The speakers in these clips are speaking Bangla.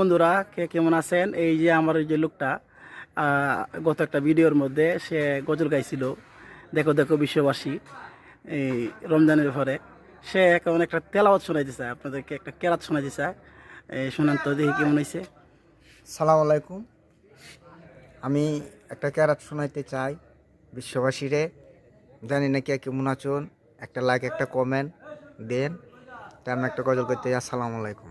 বন্ধুরা, কে কেমন আছেন? এই যে আমার ওই যে লোকটা গত একটা ভিডিওর মধ্যে সে গজল গাইছিল। দেখো দেখো বিশ্ববাসী, এই রমজানের ঘরে সে কেমন একটা তেলাওয়াত শোনাইতে চায় আপনাদেরকে একটা কেরাত শোনাইতে চায় এই, শোনান তো, দেখি কেমন হয়েছে সালাম আলাইকুম। আমি একটা ক্যারাত শোনাইতে চাই বিশ্ববাসীরে। জানি না কে কেমন আছেন। একটা লাইক একটা কমেন্ট দেন। তাই আমি একটা গজল করতে আসসালামু আলাইকুম।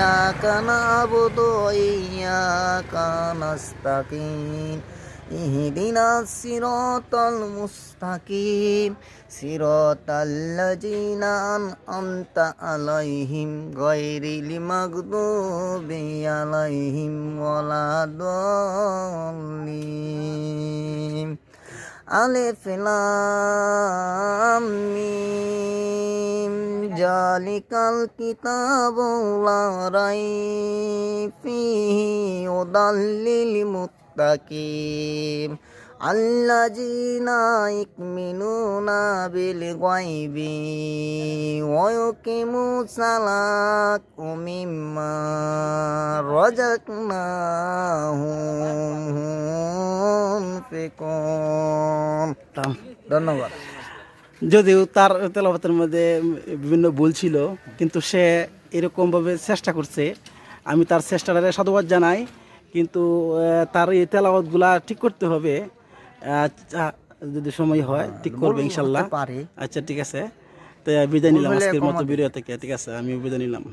إياك نعبد وإياك نستقيم اهدنا الصراط المستقيم صراط الذين أنعمت عليهم غير المغضوب عليهم ولا الضالين ألف لام জালিকাল কিতাবলা রাই ফিহি ওদাল্লিল মুত্তাকিম। আল্লাযীনা ইকমিনুনা বিল গায়বি ওয়া ইয়াকিমুস সালাত ওয়া মিম্মা রাযাকনাহুম ফিকুম ধন্যবাদ। যদিও তার তেলাপাতের মধ্যে বিভিন্ন ভুল ছিল কিন্তু সে এরকমভাবে চেষ্টা করছে। আমি তার চেষ্টাটারে সাধুবাদ জানাই কিন্তু তার এই তেলাওয়াতগুলা ঠিক করতে হবে। আচ্ছা, যদি সময় হয় ঠিক করবে ইনশাল্লাহ। আচ্ছা ঠিক আছে। তো বিদায় নিলাম আজকের মতো বিরিয়া ভিডিও থেকে। ঠিক আছে আমি বিদায় নিলাম।